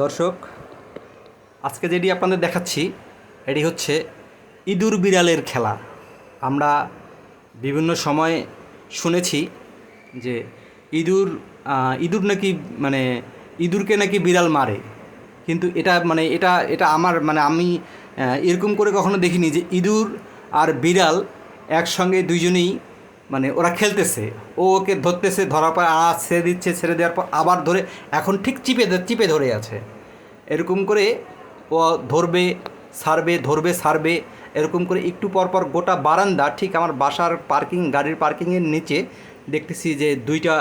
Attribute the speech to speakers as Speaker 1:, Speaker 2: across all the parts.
Speaker 1: দর্শক, আজকে যেটি আপনাদের দেখাচ্ছি, এটি হচ্ছে ইঁদুর বিড়ালের খেলা। আমরা বিভিন্ন সময় শুনেছি যে ইঁদুর ইঁদুর নাকি মানে ইঁদুরকে নাকি বিড়াল মারে। কিন্তু এটা মানে এটা এটা আমার মানে আমি এরকম করে কখনো দেখিনি যে ইঁদুর আর বিড়াল একসঙ্গে দুইজনেই মানে ওরা খেলতেছে। ও ওকে ধরতেছে ধরার পর আ ছেড়ে দিচ্ছে ছেড়ে দেওয়ার পর আবার ধরে এখন ঠিক চিপে চিপে ধরে আছে। এরকম করে ও ধরবে সারবে ধরবে সারবে এরকম করে একটু পর পর গোটা বারান্দা ঠিক আমার বাসার পার্কিং গাড়ির পার্কিংয়ের নিচে দেখতেছি যে দুইটা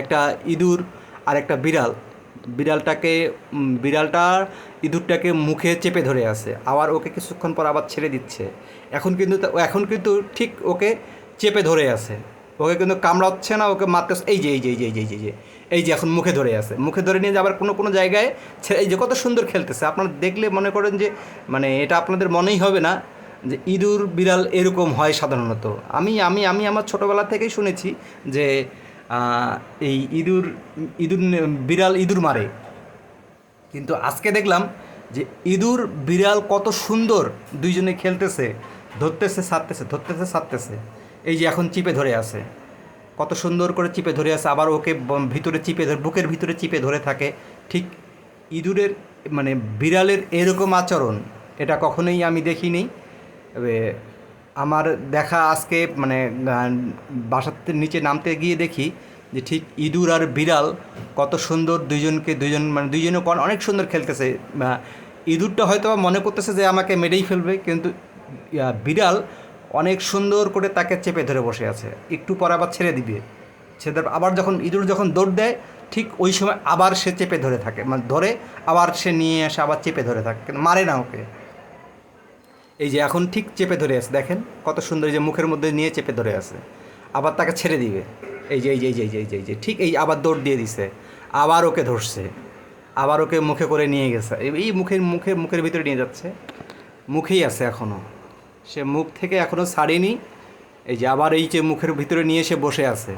Speaker 1: একটা ইঁদুর আর একটা বিড়াল। বিড়ালটাকে উম, বিড়ালটা ইঁদুরটাকে মুখে চেপে ধরে আছে। আবার ওকে কিছুক্ষণ পর আবার ছেড়ে দিচ্ছে। এখন কিন্তু এখন কিন্তু ঠিক ওকে চেপে ধরে আছে। ওকে কিন্তু কামড়াচ্ছে না ওকে মারতে এই যে এই যে এই যে এই যে এই যে, এই যে এখন মুখে ধরে আছে। মুখে ধরে নিয়ে আবার কোনো কোনো জায়গায় ছেড়ে- এই যে কত সুন্দর খেলতেছে। আপনারা দেখলে মনে করেন যে মানে এটা আপনাদের মনেই হবে না যে ইঁদুর বিড়াল এরকম হয় সাধারণত। আমি আমি আমি আমার ছোটোবেলা থেকেই শুনেছি যে এই ইঁদুর ইঁদুর বিড়াল ইঁদুর মারে। কিন্তু আজকে দেখলাম যে ইঁদুর বিড়াল কত সুন্দর দুইজনে খেলতেছে ধরতেছে সারতেছে ধরতেছে সারতেছে। এই যে এখন চিপে ধরে আছে। কত সুন্দর করে চিপে ধরে আছে, আবার ওকে ভিতরে চিপে ধরে, বুকের ভিতরে চিপে ধরে থাকে। ঠিক ইঁদুরের মানে বিড়ালের এরকম আচরণ, এটা কখনোই আমি দেখিনি। আমার দেখা আজকে মানে বাসার নিচে নামতে গিয়ে দেখি যে ঠিক ইঁদুর আর বিড়াল কত সুন্দর দুইজনকে, দুইজন মানে দুইজনে অনেক সুন্দর খেলতেছে। ইঁদুরটা হয়তো মনে করতেছে যে আমাকে মেরেই ফেলবে, কিন্তু বিড়াল অনেক সুন্দর করে তাকে চেপে ধরে বসে আছে। একটু পর আবার ছেড়ে দিবে। ছেড়ে আবার যখন ইঁদুর যখন দৌড় দেয়, ঠিক ওই সময় আবার সে চেপে ধরে থাকে। মানে ধরে আবার সে নিয়ে আসে আবার চেপে ধরে থাকে। মারে না ওকে। এই যে এখন ঠিক চেপে ধরে আছে, দেখেন কত সুন্দর যে মুখের মধ্যে নিয়ে চেপে ধরে আছে। আবার তাকে ছেড়ে দিবে। এই যে এই যে এই যে এই যে এই যে ঠিক এই আবার দৌড় দিয়ে দিছে। আবার ওকে ধরছে। আবার ওকে মুখে করে নিয়ে গেছে। এই মুখের মুখে মুখের ভিতরে নিয়ে যাচ্ছে। মুখেই আছে এখনও সে মুখ থেকে এখনও ছাড়েনি। এই যে আবার এই যে মুখের ভিতরে নিয়ে এসে বসে আছে।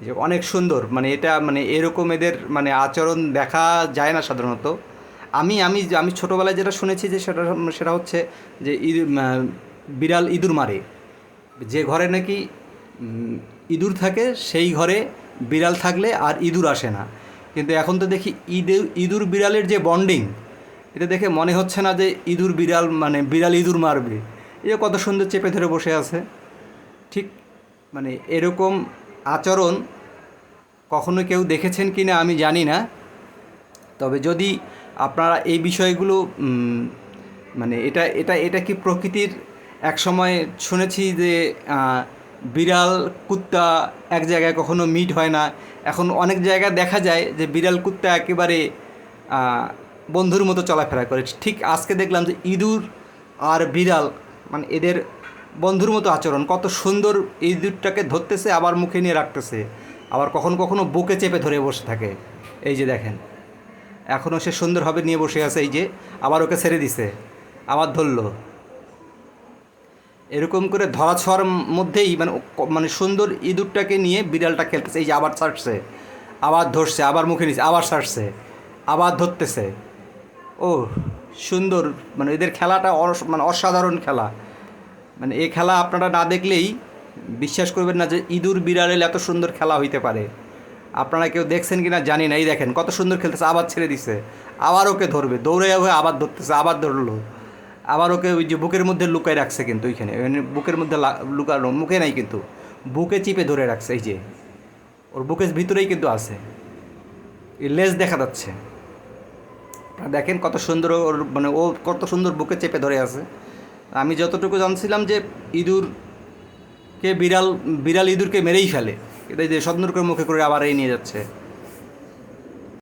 Speaker 1: এই যে অনেক সুন্দর মানে এটা মানে এরকম এদের মানে আচরণ দেখা যায় না সাধারণত। আমি আমি আমি ছোটোবেলায় যেটা শুনেছি যে সেটা সেটা হচ্ছে যে বিড়াল ইঁদুর মারে। যে ঘরে নাকি ইঁদুর থাকে, সেই ঘরে বিড়াল থাকলে আর ইঁদুর আসে না। কিন্তু এখন তো দেখি ইঁদুর ইঁদুর বিড়ালের যে বন্ডিং, এটা দেখে মনে হচ্ছে না যে ইঁদুর বিড়াল মানে বিড়াল ইঁদুর মারবে। যে কত সুন্দর চেপে ধরে বসে আছে, ঠিক মানে এরকম আচরণ কখনো কেউ দেখেছেন কি না আমি জানি না। তবে যদি আপনারা এই বিষয়গুলো মানে এটা এটা এটা কি প্রকৃতির? এক সময় শুনেছি যে বিড়াল, কুত্তা এক জায়গায় কখনো মিট হয় না। এখন অনেক জায়গায় দেখা যায় যে বিড়াল, কুত্তা একেবারে বন্ধুর মতো চলাফেরা করে। ঠিক আজকে দেখলাম যে ইঁদুর আর বিড়াল মানে এদের বন্ধুর মতো আচরণ। কত সুন্দর ইঁদুরটাকে ধরতেছে, আবার মুখে নিয়ে রাখতেছে। আবার কখনো কখনো বুকে চেপে ধরে বসে থাকে। এই যে দেখেন এখনও সে সুন্দরভাবে নিয়ে বসে আছে, এই যে আবার ওকে ছেড়ে দিছে, আবার ধরলো। এরকম করে ধরা ছোঁয়ার মধ্যেই মানে মানে সুন্দর ইঁদুরটাকে নিয়ে বিড়ালটা খেলতেছে, এই যে আবার ছাড়ছে, আবার ধরছে, আবার মুখে নিচ্ছে আবার ছাড়ছে, আবার ধরতেছে। ও সুন্দর মানে এদের খেলাটা মানে অসাধারণ খেলা। মানে এই খেলা আপনারা না দেখলেই বিশ্বাস করবেন না যে ইঁদুর বিড়ালের এত সুন্দর খেলা হইতে পারে। আপনারা কেউ দেখছেন কি না জানি না, এই দেখেন কত সুন্দর খেলতেছে, আবার ছেড়ে দিছে। আবার ওকে ধরবে, দৌড়ে যাবে আবার ধরতেছে, আবার ধরলো। আবার ওকে ওই যে বুকের মধ্যে লুকায় রাখছে কিন্তু ওইখানে ওইখানে বুকের মধ্যে লা- লুকানো, মুখে নাই কিন্তু, বুকে চিপে ধরে রাখছে, এই যে। ওর বুকের ভিতরেই কিন্তু আছে। লেজ দেখা যাচ্ছে। আপনারা দেখেন কত সুন্দর ওর মানে ও কত সুন্দর বুকে চেপে ধরে আছে। আমি যতটুকু জানছিলাম যে ইঁদুরকে বিড়াল বিড়াল ইঁদুরকে মেরেই ফেলে। এটাই যে সুন্দর করে মুখে করে আবার এই নিয়ে যাচ্ছে।